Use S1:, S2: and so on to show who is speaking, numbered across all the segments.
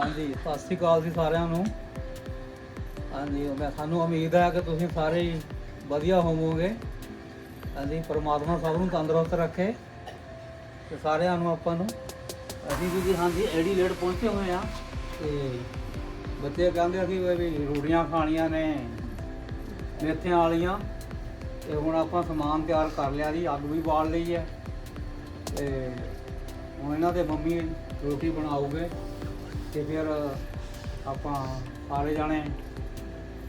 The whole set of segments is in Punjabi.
S1: ਹਾਂਜੀ, ਸਤਿ ਸ਼੍ਰੀ ਅਕਾਲ ਜੀ ਸਾਰਿਆਂ ਨੂੰ। ਹਾਂਜੀ, ਮੈਂ ਸਾਨੂੰ ਉਮੀਦ ਹੈ ਕਿ ਤੁਸੀਂ ਸਾਰੇ ਹੀ ਵਧੀਆ ਹੋਵੋਗੇ। ਹਾਂਜੀ, ਪਰਮਾਤਮਾ ਸਭ ਨੂੰ ਤੰਦਰੁਸਤ ਰੱਖੇ ਤੇ ਸਾਰਿਆਂ ਨੂੰ ਆਪਾਂ ਨੂੰ। ਅਸੀਂ ਵੀ ਜੀ, ਹਾਂਜੀ, ਐਡੀ ਲੇਟ ਪਹੁੰਚੇ ਹੋਏ ਆ ਤੇ ਬੱਚੇ ਕਹਿੰਦੇ ਅਸੀਂ ਵੀ ਰੋਟੀਆਂ ਖਾਣੀਆਂ ਨੇ, ਮੇਥਿਆਂ ਵਾਲੀਆਂ। ਤੇ ਹੁਣ ਆਪਾਂ ਸਮਾਨ ਤਿਆਰ ਕਰ ਲਿਆ ਜੀ, ਅੱਗ ਵੀ ਬਾਲ ਲਈ ਹੈ। ਤੇ ਹੁਣ ਇਹਨਾਂ ਦੇ ਮੰਮੀ ਰੋਟੀ ਬਣਾਉਗੇ। ਤੇ ਫਿਰ ਆਪਾਂ ਸਾਰੇ ਜਾਣੇ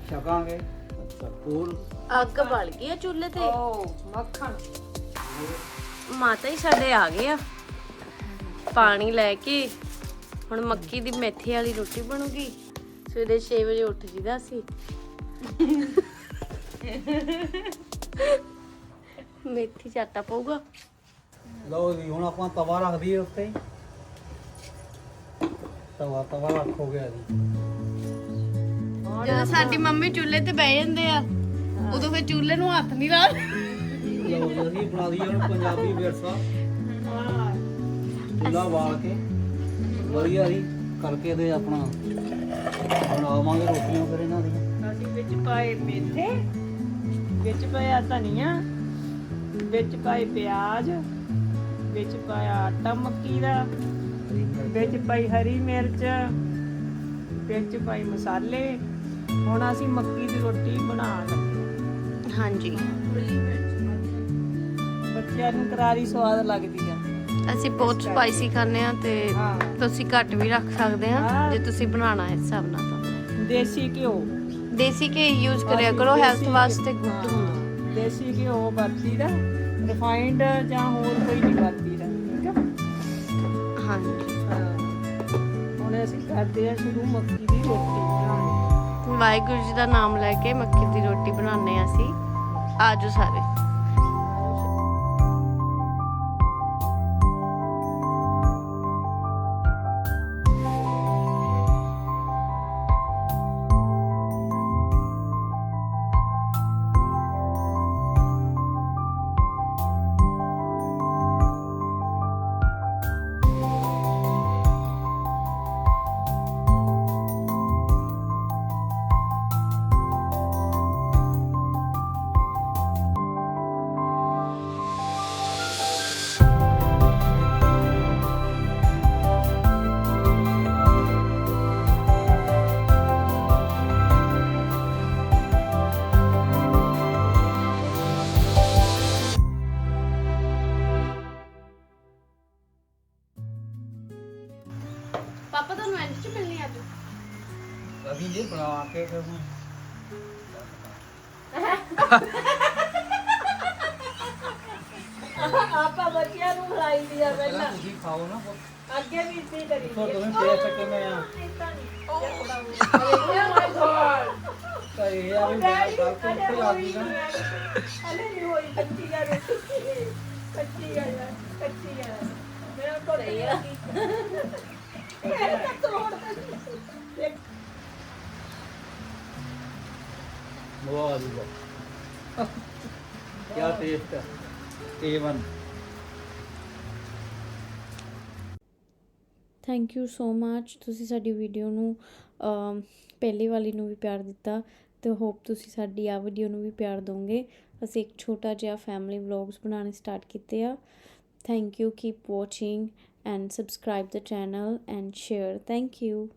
S1: ਛਕਾਂਗੇ। ਅੱਛਾ।
S2: ਅੱਗ ਬਲ ਗਈ ਆ ਚੁੱਲ੍ਹੇ ਤੇ।
S3: ਓ ਮੱਖਣ।
S2: ਮਾਤਾ ਹੀ ਸਾਡੇ ਆ ਗਏ ਆ। ਪਾਣੀ ਲੈ ਕੇ ਹੁਣ ਮੱਕੀ ਦੀ ਮੇਥੀ ਵਾਲੀ ਰੋਟੀ ਬਣੂਗੀ। ਸਵੇਰੇ 6 ਵਜੇ ਉੱਠ ਜੀਦਾ ਸੀ। ਮੇਥੀ ਚਾਟਾ ਪਊਗਾ।
S1: ਲਓ ਜੀ ਹੁਣ ਆਪਾਂ ਤਵਾ ਰੱਖ ਦਈਏ ਉੱਤੇ। ਤਵਾ ਤਵਾ ਰੱਖੋਗੇ ਜੀ।
S2: ਜਦੋਂ ਸਾਡੀ ਮੰਮੀ ਚੁੱਲ੍ਹੇ ਤੇ ਬਹਿ ਜਾਂਦੇ ਆ ਉਦੋਂ ਫਿਰ ਚੁੱਲ੍ਹੇ ਨੂੰ ਹੱਥ ਨਹੀਂ ਲਾ
S1: ਲਓ ਜੀ ਅਸੀਂ ਬਣਾ ਦਈਏ ਹੁਣ ਪੰਜਾਬੀ ਵਿਰਸਾ। ਚੁੱਲ੍ਹਾ ਬਾਲ ਕੇ। ਵਧੀਆ ਜੀ ਕਰਕੇ ਤੇ ਆਪਣਾ। ਬਣਾਵਾਂਗੇ ਰੋਟੀਆਂ ਫਿਰ ਇਹਨਾਂ ਦੀਆਂ।
S3: ਅਸੀਂ ਵਿੱਚ ਪਾਏ ਮੇਥੇ ਵਿੱਚ ਪਾਇਆ ਧਨੀਆ ਵਿੱਚ ਪਾਏ ਪਿਆਜ਼ ਵਿੱਚ ਪਾਇਆ ਆਟਾ ਮੱਕੀ ਦਾ। ਵਿੱਚ ਪਾਈ ਹਰੀ ਮਿਰਚ ਵਿੱਚ ਪਾਈ ਮਸਾਲੇ ਹੁਣ ਅਸੀਂ ਮੱਕੀ ਦੀ ਰੋਟੀ ਬਣਾ ਲੱਗੇ
S2: ਹਾਂਜੀ।
S3: ਬੱਚਿਆਂ ਨੂੰ ਕਰਾਰੀ ਸਵਾਦ ਲੱਗਦੀ ਆ।
S2: ਅਸੀਂ ਬਹੁਤ ਸਪਾਈਸੀ ਖਾਂਦੇ ਆ ਤੇ ਤੁਸੀਂ ਘੱਟ ਵੀ ਰੱਖ ਸਕਦੇ ਆ। ਜੇ ਤੁਸੀਂ ਬਣਾਉਣਾ ਹੈ ਹਿਸਾਬ ਨਾਲ ਤਾਂ।
S3: ਦੇਸੀ ਘਿਓ।
S2: ਦੇਸੀ ਘੀ ਯੂਜ਼ ਕਰਿਆ ਕਰੋ ਹੈਲਥ ਵਾਸਤੇ
S3: ਘਿਓ-
S2: ਗੁੱਡ ਹੁੰਦਾ।
S3: ਦੇਸੀ ਘਿਓ ਵਰਤੀਦਾ ਰਿਫਾਈਨਡ ਜਾਂ ਹੋਰ ਕੋਈ ਨਹੀਂ ਵਰਤੀਦਾ ਕਰਦੇ ਆ, ਸ਼ੁਰੂ ਮੱਕੀ ਦੀ ਰੋਟੀ ਬਣਾਉਣੀ।
S2: ਵਾਹਿਗੁਰੂ ਜੀ ਦਾ ਨਾਮ ਲੈ ਕੇ ਮੱਕੀ ਦੀ ਰੋਟੀ ਬਣਾਉਂਦੇ ਆ ਅਸੀਂ। ਆਜੋ ਸਾਰੇ। ਤੁਹਾਨੂੰ ਐਂਡ ਚ ਮਿਲਣੀ ਅੱਜ।
S1: ਅਸੀਂ ਜੀ ਬਣਾ ਕੇ ਫਿਰ ਹੁਣ।
S3: ਆਪਾਂ ਬੱਚਿਆਂ ਨੂੰ ਖਿਲਾਈ ਦਿਆ
S1: ਪਹਿਲਾਂ ਤੁਸੀਂ ਖਾਓ ਨਾ
S3: ਅੱਗੇ ਵੀ ਇਸੇ ਕਰੀ
S1: ਦੇਖੋ ਤੁਸੀਂ ਟੇਸਟ ਕਿਵੇਂ ਆ? ਤਾਂ ਇਹ ਆ ਵੀ ਮੈਂ ਗੱਲ ਤੋਂ ਉੱਤੇ ਆ ਗਈ ਨਾ
S3: ਅਲੇ ਨਹੀਂ ਹੋਈ ਕੱਚੀ ਆ ਰੋਟੀ। ਕੱਚੀ ਆ ਯਾਰ, ਕੱਚੀ ਆ। ਮੇਰਾ ਕੋਲ ਸਹੀ ਆ।
S1: ਵਾਹ ਕੀ ਟੇਸਟ ਹੈ A1
S4: ਥੈਂਕ ਯੂ ਸੋ ਮੱਚ ਤੁਸੀਂ ਸਾਡੀ ਵੀਡੀਓ ਨੂੰ ਪਹਿਲੀ ਵਾਲੀ ਨੂੰ ਵੀ ਪਿਆਰ ਦਿੱਤਾ। ਤੇ ਹੋਪ ਤੁਸੀਂ ਸਾਡੀ ਆ ਵੀਡੀਓ ਨੂੰ ਵੀ ਪਿਆਰ ਦੋਗੇ। ਅਸੀਂ ਇੱਕ ਛੋਟਾ ਜਿਹਾ ਫੈਮਿਲੀ ਵਲੌਗਸ ਬਣਾਉਣੇ ਸਟਾਰਟ ਕੀਤੇ ਆ। Thank you keep watching and subscribe the channel and share thank you